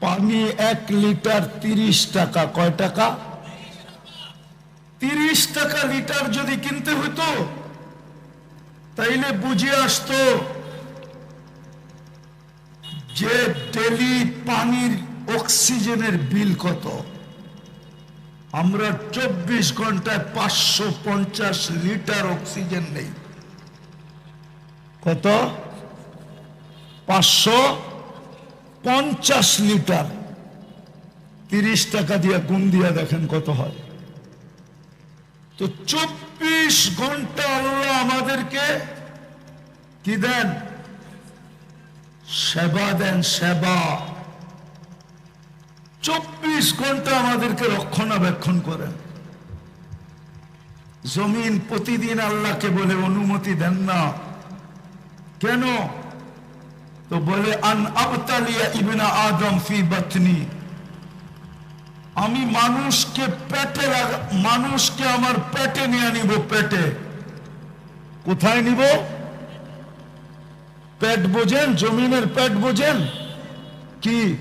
পানি এক লিটার তিরিশ টাকা। কয় টাকা? তিরিশ টাকা লিটার যদি কিনতে হতো তাইলে বুঝে আসতো যে ডেলি পানির অক্সিজেনের বিল কত। আমরা চব্বিশ ঘন্টায় পাঁচশো পঞ্চাশ লিটার অক্সিজেন নেই। কত? পাঁচশো পঞ্চাশ লিটার তিরিশ টাকা দিয়ে গুণ দিয়ে দেখেন কত হয়। তো চব্বিশ ঘণ্টা আল্লাহ আমাদেরকে কি দেন? সেবা দেন, সেবা। চব্বিশ ঘণ্টা আমাদেরকে রক্ষণাবেক্ষণ করেন। জমিন প্রতিদিন আল্লাহকে বলে অনুমতি দেন না। কেন? তো বলে, আন আবতালিয়া ইবনা আদম ফি বাতনি। আমি মানুষকে পেটে মানুষকে আমার পেটে নিয়ে নিব, পেটে। কোথায় নিব? পেট বোঝেন, জমিনের পেট বোঝেন? কি?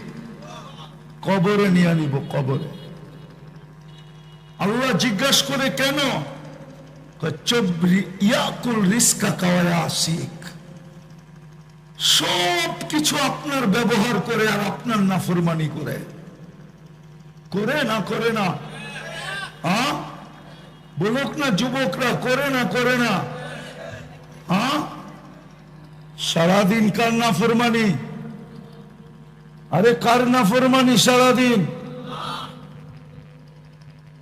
কবরে নিয়ে নিব, কবরে। আল্লাহ জিজ্ঞাসা করে, কেন? ইয়াকুল রিস্কা কাওয়া আসিক সব কিছু আপনার ব্যবহার করে আর আপনার নাফরমানি করে। করে না করে না। বলুক না যুবকরা, করে না করে না। সারাদিন কার নাফরমানি? আরে কার নাফরমানি সারাদিন?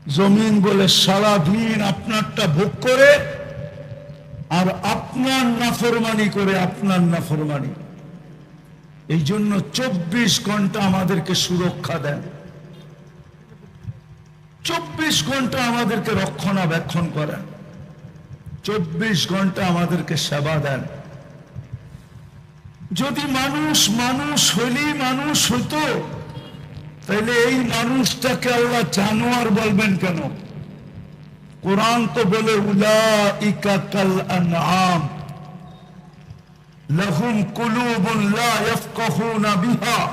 জমিন বলে সারাদিন আপনারটা ভোগ করে আর আপনার নাফরমানি করে আপনার নাফরমানি। এই জন্য চব্বিশ ঘণ্টা আমাদেরকে সুরক্ষা দেন। চব্বিশ ঘণ্টা আমাদেরকে রক্ষণাবেক্ষণ করেন। চব্বিশ ঘণ্টা আমাদেরকে সেবা দেন। যদি মানুষ মানুষ হইলেই মানুষ হইতো তাহলে এই মানুষটাকে আল্লাহ জানোয়ার বলবেন কেন? قرآن تو بولے اولائک کل انعام لهم قلوب لا يفقهون بها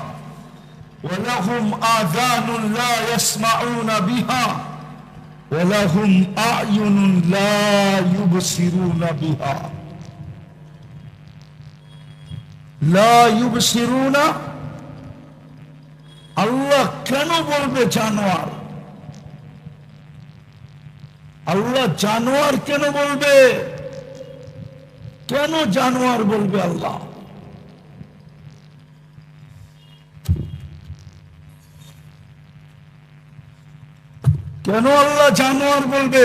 ولهم آذان لا يسمعون بها ولهم أعين لا يبصرون بها. لا يبصرون؟ الله كنو بجانوار আল্লাহ জানোয়ার কেন বলবে? কেন জানোয়ার বলবে আল্লাহ? কেন আল্লাহ জানোয়ার বলবে?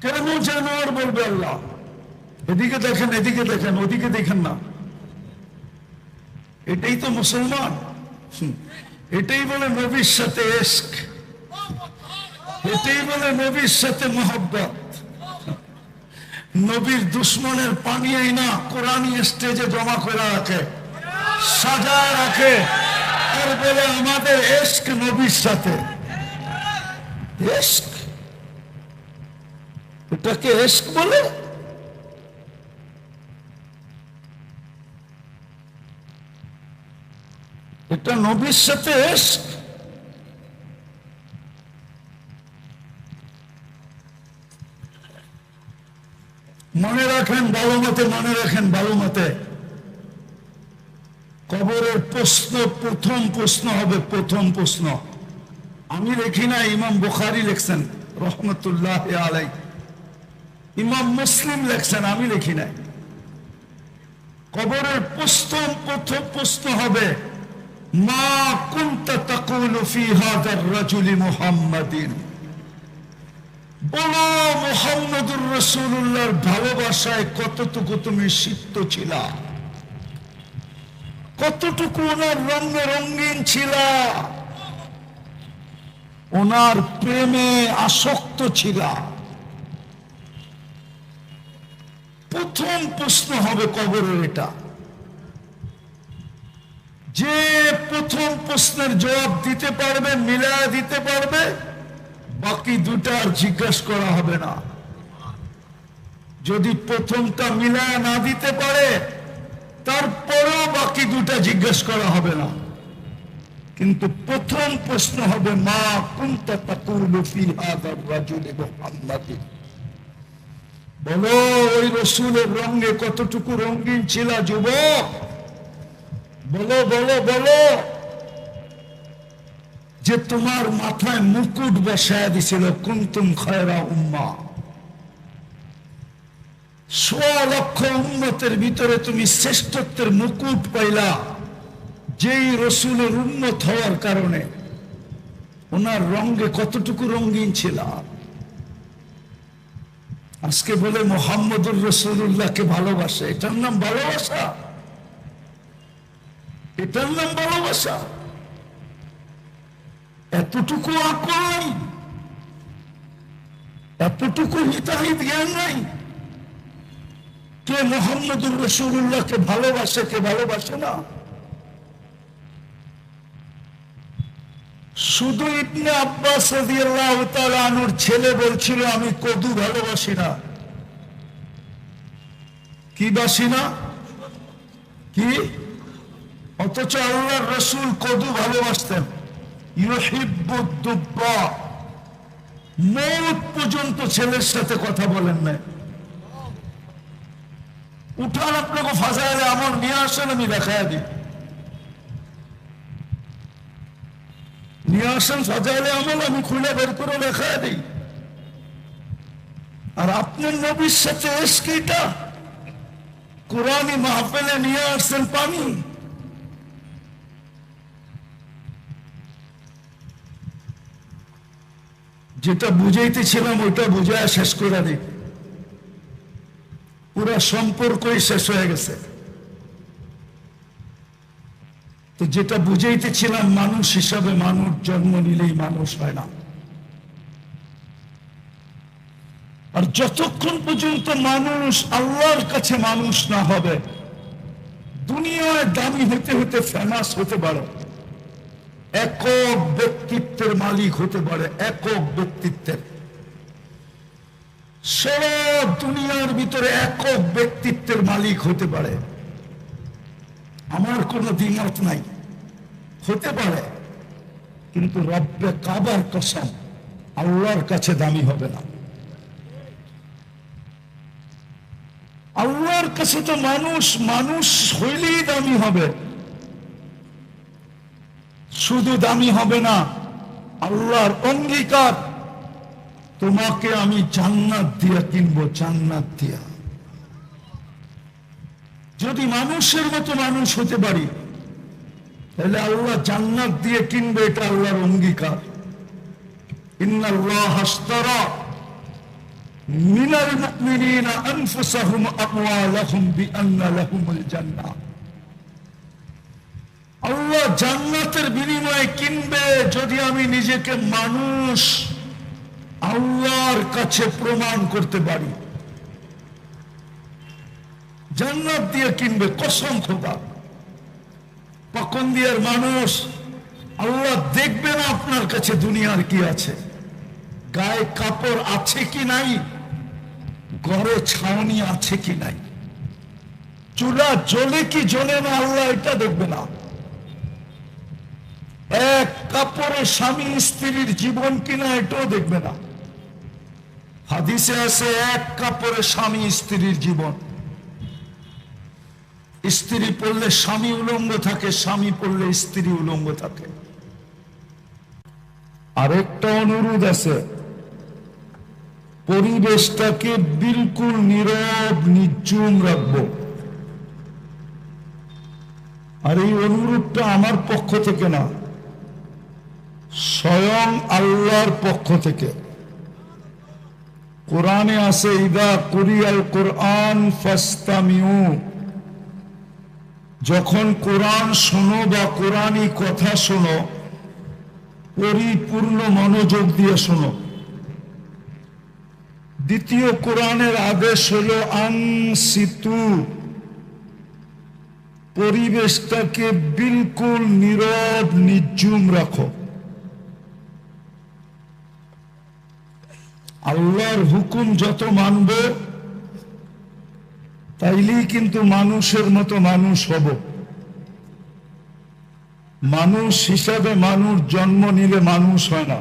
কেন জানোয়ার বলবে আল্লাহ? এদিকে দেখেন এদিকে দেখেন, ওদিকে দেখেন না। এটাই তো মুসলমান। এটাই বলে নবীর সাথে এস্ক এটাই বলে নবীর সাথে মোহব্বত। নবীর দুশ্মনের পানি না কোরআনী স্টেজে জমা করে রাখে, সাজায় রাখে। আর বলে আমাদের এস্ক নবীর সাথে। এটাকে এস্ক বলে? এটা নবীর সাথে এস্ক মনে রাখেন ভালো মতে মনে রাখেন ভালো মতে কবরের প্রশ্ন, প্রথম প্রশ্ন হবে, প্রথম প্রশ্ন। আমি লিখি না, ইমাম বুখারি লিখছেন, রহমতুল্লাহ আলাই ইমাম মুসলিম লেখছেন, আমি লিখি নাই। কবরের প্রথম প্রথম প্রশ্ন হবে, মা কুনতা তাকুলু ফি হাদার রাজুলি মুহাম্মাদিন। বলো মোহাম্মদুর রসুল্লাহর ভালোবাসায় কতটুকু তুমি সিদ্ধ ছিলা? কতটুকু ওনার রঙে রঙিন ছিলা? ওনার প্রেমে আসক্ত ছিলা? প্রথম প্রশ্ন হবে কবরের এটা। যে প্রথম প্রশ্নের জবাব দিতে পারবে, মিলায় দিতে পারবে বাকি দুটা আর জিজ্ঞাসা করা হবে না। যদি প্রথমটা মিলায় না দিতে পারে, তারপরেও বাকি দুটা জিজ্ঞেস করা হবে না। কিন্তু প্রথম প্রশ্ন হবে, মা মুহাম্মাদিন বলো, ওই রসুলের রঙে কতটুকু রঙিন ছিল যুবক? বলো বলো বলো। যে তোমার মাথায় মুকুট বসায় দিছিল, কুন্তুম খয়রা উম্মা। লক্ষ উন্নতের ভিতরে তুমি শ্রেষ্ঠত্বের মুকুট পাইলা, যেই রসুলের উন্নত হওয়ার কারণে। ওনার রঙে কতটুকু রঙিন ছিল? আজকে বলে মোহাম্মদুর রসুল্লাহকে ভালোবাসে। এটার নাম ভালোবাসা। এটার নাম ভালোবাসা। এতটুকু আকল? এতটুকু হিতাহিত জ্ঞান নাই? কে মোহাম্মদুর রসুল্লাহকে ভালোবাসে, কে ভালোবাসে না? শুধু ইবনে আব্বাস আনুর ছেলে বলছিল, আমি কদু ভালোবাসি না। কি বাসি না? কি? অথচ আল্লাহর রসুল কদু ভালোবাসতেন। পর্যন্ত ছেলের সাথে কথা বলেন না উঠান আপনাকে ফাঁসাইলে আমার নিয়ে আসেন, আমি দেখায় দিই। নিয়ে আসেন সাজাইলে আমল আমি খুলে বের করে দিই। আর আপনার নবীর সাথে এসকিটা কোরআনী মাহফেলে নিয়ে আসছেন পানি। যেটা বুঝাইতেছিলাম, ওইটা বুঝায় শেষ করে দিই। পুরা সম্পর্কই শেষ হয়ে গেছে। তো যেটা বুঝাইতেছিলাম, মানুষ হিসাবে মানুষ, জন্ম নিলেই মানুষ হয় না। আর যতক্ষণ পর্যন্ত মানুষ আল্লাহর কাছে মানুষ না হবে, দুনিয়ায় দামি হতে হতে ফেমাস হতে পারে। একক ব্যক্তিত্বের মালিক হতে পারে, একক ব্যক্তিত্বের। সব দুনিয়ার ভিতরে একক ব্যক্তিত্বের মালিক হতে পারে। আমার কোনো দ্বিমত নাই। হতে পারে, কিন্তু রব্বে কাবার কসম আল্লাহর কাছে দামি হবে না। আল্লাহর কাছে তো মানুষ মানুষ হইলেই দামি হবে। শুধু দামি হবে না, আল্লাহর অঙ্গীকার। তোমাকে আমি জান্নাত দিয়া কিনবো, জান্নাত দিয়া। যদি মানুষের মতো মানুষ হতে পারি, তাহলে আল্লাহ জান্নাত দিয়ে কিনবে, এটা আল্লাহর অঙ্গীকার। ইন্নাল্লাহ হাস্তারা আল্লাহ জান্নাতের বিনিময়ে কিনবে যদি আমি নিজেকে মানুষ আল্লাহর কাছে প্রমাণ করতে পারি। জান্নাত দিয়ে কিনবে কসম খোদা। পকন দিয়ার মানুষ, আল্লাহ দেখবে না আপনার কাছে দুনিয়ার কি আছে। গায়ে কাপড় আছে কি নাই? ঘরে ছাউনি আছে কি নাই? চুলা জ্বলে কি জ্বলে না, আল্লাহ এটা দেখবে না। এক কাপড়ে স্বামী স্ত্রীর জীবন কিনা এটাও দেখবে না। হাদিসে আছে এক কাপড়ে স্বামী স্ত্রীর জীবন। স্ত্রী পড়লে স্বামী উলঙ্গ থাকে, স্বামী পড়লে স্ত্রী উলঙ্গ থাকে। আরেকটা অনুরোধ আছে। পরিবেশটাকে বিলকুল নীরব, নির্জুম রাখব। আর এই অনুরোধটা আমার পক্ষ থেকে না। স্বয়ং আল্লাহর পক্ষ থেকে। কোরআনে আছে, ইদা কুরিয়াল কোরআন ফাস্তামিউ। যখন কোরআন শোনো বা কোরআনই কথা শোনো, পরিপূর্ণ মনোযোগ দিয়ে শোনো। দ্বিতীয় কোরআনের আদেশ হলো আংসিতু পরিবেশটাকে বিলকুল নীরব নির্জুম রাখো। আল্লাহর হুকুম যত মানবে, তাইলেই কিন্তু মানুষের মতো মানুষ হব। মানুষ হিসাবে মানুষ, জন্ম নিলে মানুষ হয় না।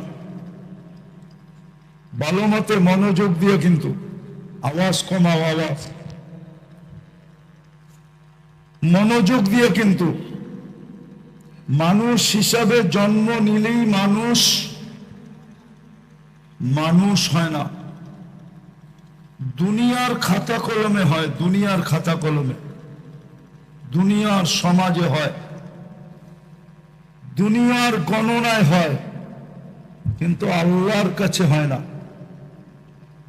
ভালো মতে মনোযোগ দিয়ে কিন্তু, আওয়াজ কমাও আওয়াজ। মনোযোগ দিয়ে কিন্তু, মানুষ হিসাবে জন্ম নিলেই মানুষ মানুষ হয় না। দুনিয়ার খাতা কলমে হয়, দুনিয়ার খাতা কলমে। দুনিয়ার সমাজে হয়। দুনিয়ার গণনায় হয়, কিন্তু আল্লাহর কাছে হয় না।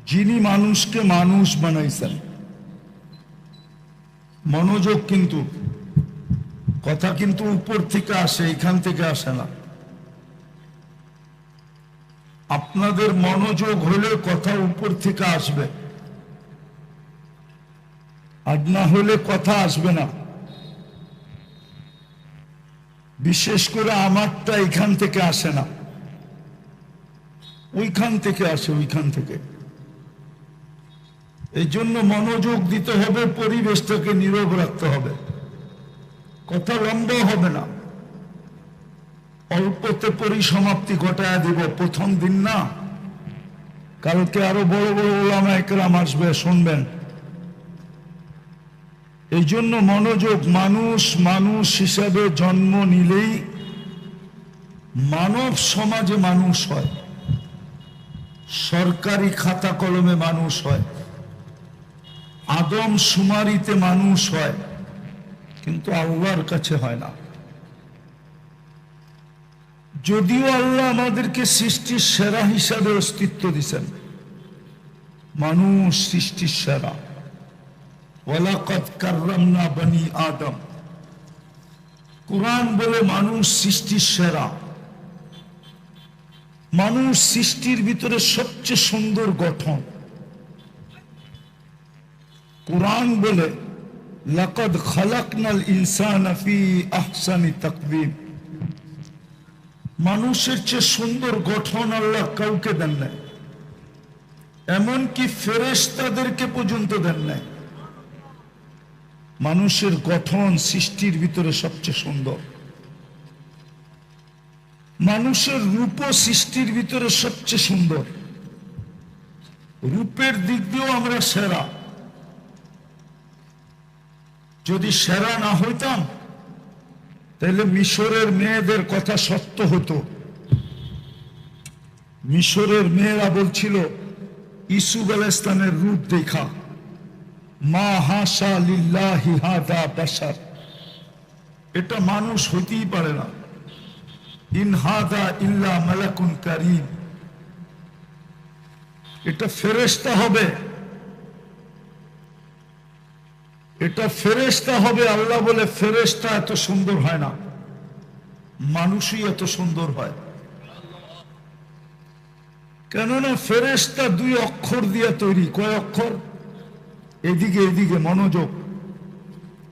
যিনি মানুষকে মানুষ বানাইছেন। মনোযোগ কিন্তু, কথা কিন্তু উপর থেকে আসে, এখান থেকে আসে না। আপনাদের মনোযোগ হলে কথা উপর থেকে আসবে। আর না হলে কথা আসবে না। বিশেষ করে আমারটা এখান থেকে আসে না। ওইখান থেকে আসে, ওইখান থেকে। এই জন্য মনোযোগ দিতে হবে, পরিবেশটাকে নীরব রাখতে হবে। কথা লম্বা হবে না। অল্পতে পরিসমাপ্তি ঘটায় দিব, প্রথম দিন না। কালকে আরও বড় বড় ওলামা একরাম আসবে, শুনবেন। এই জন্য মনোযোগ মানুষ মানুষ হিসাবে জন্ম নিলেই মানব সমাজে মানুষ হয়। সরকারি খাতা কলমে মানুষ হয়। আদম সুমারিতে মানুষ হয়। কিন্তু আল্লাহর কাছে হয় না। যদিও আল্লাহ আমাদেরকে সৃষ্টির সেরা হিসাবে অস্তিত্ব দিছেন। মানুষ সৃষ্টির সেরা। ওয়ালাকাদ কাররামনা বনি আদম। কোরআন বলে মানুষ সৃষ্টির সেরা। মানুষ সৃষ্টির ভিতরে সবচেয়ে সুন্দর গঠন। কোরআন বলে, লাকাদ খালাকনাল ইনসান ফি আহসানি তাকবীম। মানুষের চেয়ে সুন্দর গঠন আল্লাহ কাউকে দেন নাই। এমনকি ফেরেশতাদেরকে পর্যন্ত দেন নাই। মানুষের গঠন সৃষ্টির ভিতরে সবচেয়ে সুন্দর। মানুষের রূপ সৃষ্টির ভিতরে সবচেয়ে সুন্দর। রূপের দিক দিয়েও আমরা সেরা। যদি সেরা না হইতাম তাহলে মিশরের মেয়েদের কথা সত্য হতো। মিশরের মেয়েরা বলছিল ইসুব আল ইসলামের রূপ দেখা। মা হাসা লিল্লাহি এটা মানুষ হইতেই পারে না। ইন হাদা ইল্লা মালাকুন কারিম। এটা ফেরেশতা হবে। এটা ফেরেশতা হবে, আল্লাহ বলে ফেরেশতা এত সুন্দর হয় না। মানুষই এত সুন্দর হয়। কেননা ফেরেশতা দুই অক্ষর দিয়ে তৈরি। কয় অক্ষর? এদিকে এদিকে মনোযোগ।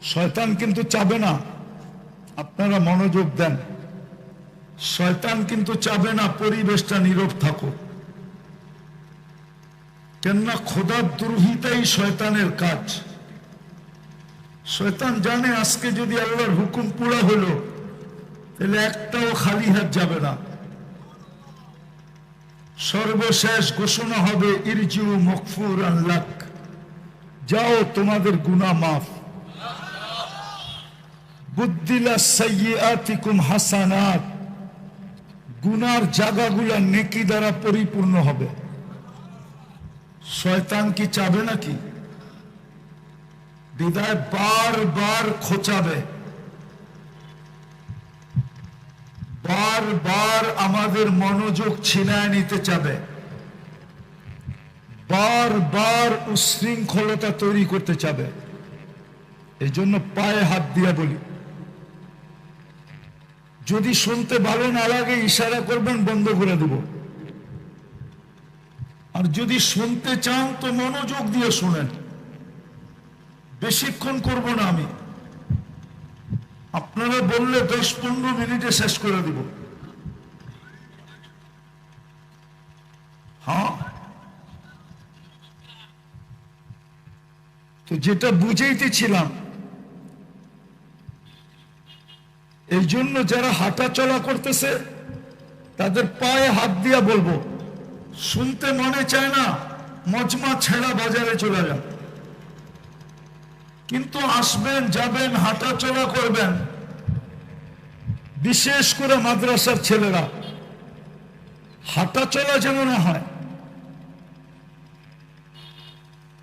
শয়তান কিন্তু চাবে না। আপনারা মনোযোগ দেন। শয়তান কিন্তু চাবে না পরিবেশটা নীরব থাকুক কেননা খোদার দুর্হিতাই শয়তানের কাজ। শয়তান জানে আজকে যদি আল্লাহর হুকুম পুরা হলো, তাহলে একটাও খালি হাত যাবে না। সর্বশেষ ঘোষণা হবে ইরজিউ মকফুর আল্লাহ যাও, তোমাদের গুনা মাফ। বুদ্দিলা গুনার জায়গাগুলা নেকি দ্বারা পরিপূর্ণ হবে। শয়তান কি চাবে নাকি? বিদায় বারবার খোঁচাবে। বারবার আমাদের মনোযোগ ছিনায় নিতে চাবে। বারবার উশৃঙ্খলতা তৈরি করতে চাবে। এই জন্য পায়ে হাত দিয়ে বলি। যদি শুনতে ভালো না লাগে, ইশারা করবেন, বন্ধ করে দেব। আর যদি শুনতে চান, তো মনোযোগ দিয়ে শুনেন। বেশিক্ষণ করব না আমি। আপনারা বললে দশ পনেরো মিনিটে শেষ করে দিব। হ্যাঁ। তো যেটা বুঝাইতেছিলাম, এই জন্য যারা হাঁটা চলা করতেছে, তাদের পায়ে হাত দিয়া বলব, শুনতে মনে চায় না, মজমা ছেঁড়া বাজারে চলে যান। কিন্তু আসবেন, যাবেন হাঁটা চলা করবেন। বিশেষ করে মাদ্রাসার ছেলেরা। হাঁটা চলা যেন না হয়,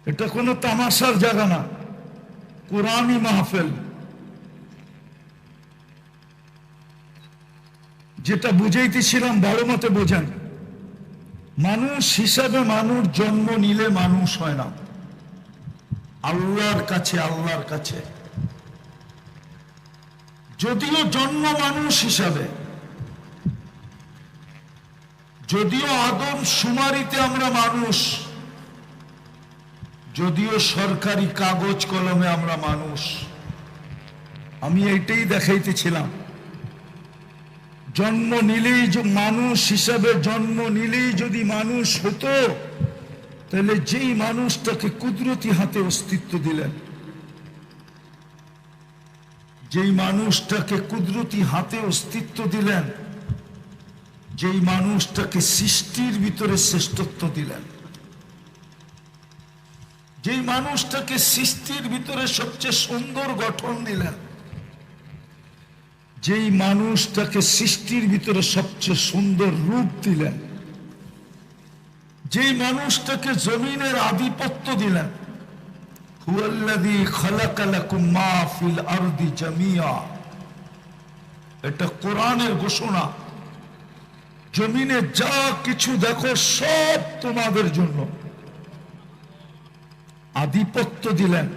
এটা কোনো তামাশার জায়গা না। কোরআনই মাহফেল। যেটা বুঝাইতেছিলাম বড় মতে বোঝেন। মানুষ হিসাবে মানুষ, জন্ম নিলে মানুষ হয় না। আল্লাহর কাছে আল্লাহর কাছে। যদিও জন্ম মানুষ হিসাবে, যদিও আদম সুমারিতে আমরা মানুষ, যদিও সরকারি কাগজ কলমে আমরা মানুষ, আমি এইটাই দেখাইতেছিলাম। জন্ম নিলেই মানুষ হিসাবে, জন্ম নিলেই যদি মানুষ হতো তাহলে যেই মানুষটাকে কুদরতি হাতে অস্তিত্ব দিলেন, যেই মানুষটাকে কুদরতি হাতে অস্তিত্ব দিলেন, যেই মানুষটাকে সৃষ্টির ভিতরে শ্রেষ্ঠত্ব দিলেন, যেই মানুষটাকে সৃষ্টির ভিতরে সবচেয়ে সুন্দর গঠন দিলেন, যেই মানুষটাকে সৃষ্টির ভিতরে সবচেয়ে সুন্দর রূপ দিলেন যেই মানুষটাকে জমিনের আধিপত্য দিলেন এটা কোরআনের ঘোষণা। জমিনে যা কিছু দেখো, সব তোমাদের জন্য। আধিপত্য দিলেন।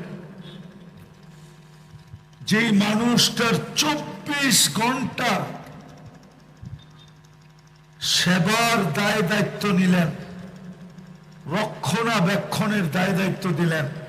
যেই মানুষটার চব্বিশ ঘণ্টা সেবার দায় দায়িত্ব নিলেন। রক্ষণাবেক্ষণের দায় দায়িত্ব দিলেন।